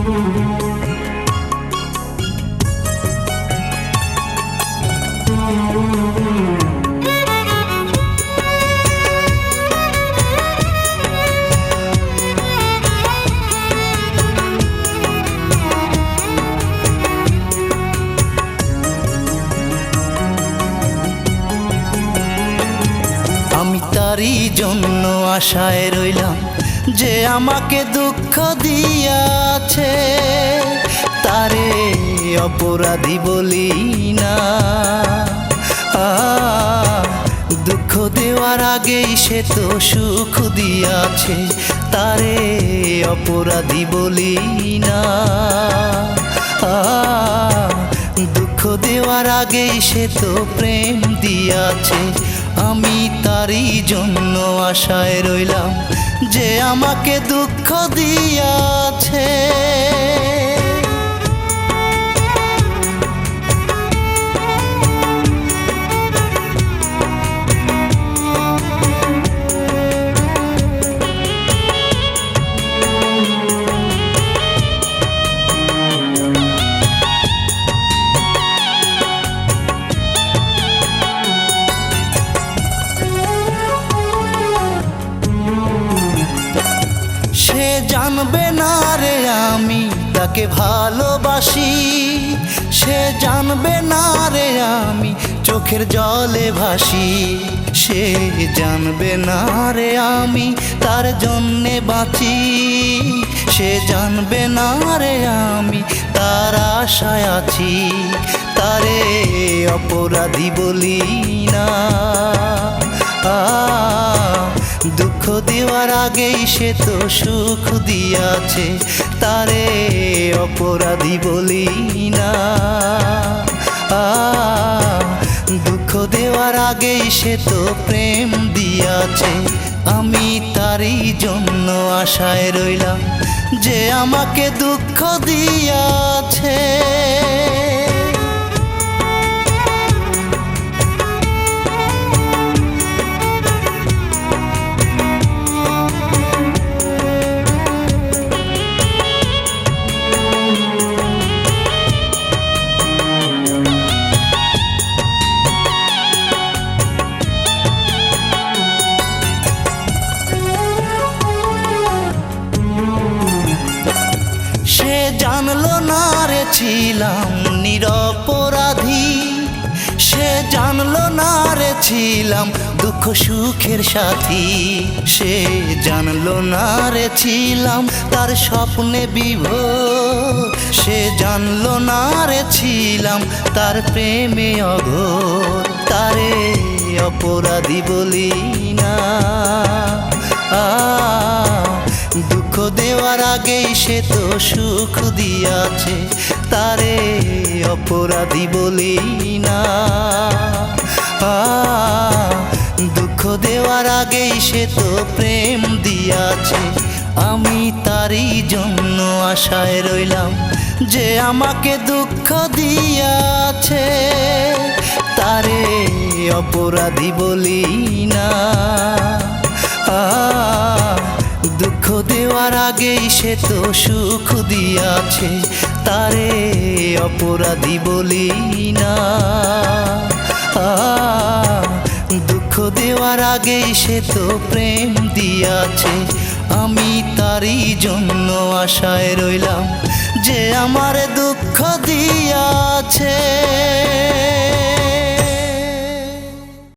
আমি তারই জন্য আশায় রইলাম। যে আমাকে দুঃখ দিয়াছে, তারে অপরাধী বলি না। দুঃখ দেওয়ার আগেই সে তো সুখ দিয়াছে, তারে অপরাধী বলি না। দুঃখ দেওয়ার আগেই সে তো প্রেম দিয়াছে, আমি তারই জন্য আশায় রইলাম। যে আমাকে দুঃখ দিয়াছে। আমি তাকে ভালোবাসি, সে জানবে না রে আমি চোখের জলে ভাসি। সে জানবে না রে আমি তার জন্যে বাঁচি। সে জানবে না রে আমি তার আশায় আছি। তারে অপরাধী বলি না। দুঃখ দেওয়ার আগেই সে তো সুখ দিয়াছে, তারে অপরাধী বলি না। দুঃখ দেওয়ার আগেই সে তো প্রেম দিয়াছে, আমি তারই জন্য আশায় রইলাম যে আমাকে দুঃখ দিয়াছে। ছিলাম নিরপরাধী। সে জানলো না রে ছিলাম দুঃখ সুখের সাথী। সে জানলো না রে ছিলাম তার স্বপ্নে বিভোর। সে জানলো না রে ছিলাম তার প্রেমে অঘোর। তারে অপরাধী বলি না। আ দেওয়ার আগেই সে তো সুখ দিয়াছে তারে অপরাধী বলি না। দুঃখ দেওয়ার আগেই সে তো প্রেম দিয়াছে আমি তারই জন্য আশায় রইলাম যে আমাকে দুঃখ দিয়াছে তারে অপরাধী বলি না। আ, দুঃখ দেওয়ার আগেই সে তো সুখ দিয়াছে, তারে অপরাধী বলি না। দুঃখ দেওয়ার আগেই সে তো প্রেম দিয়াছে, আমি তারই জন্য আশায় রইলাম যে আমার দুঃখ দিয়াছে।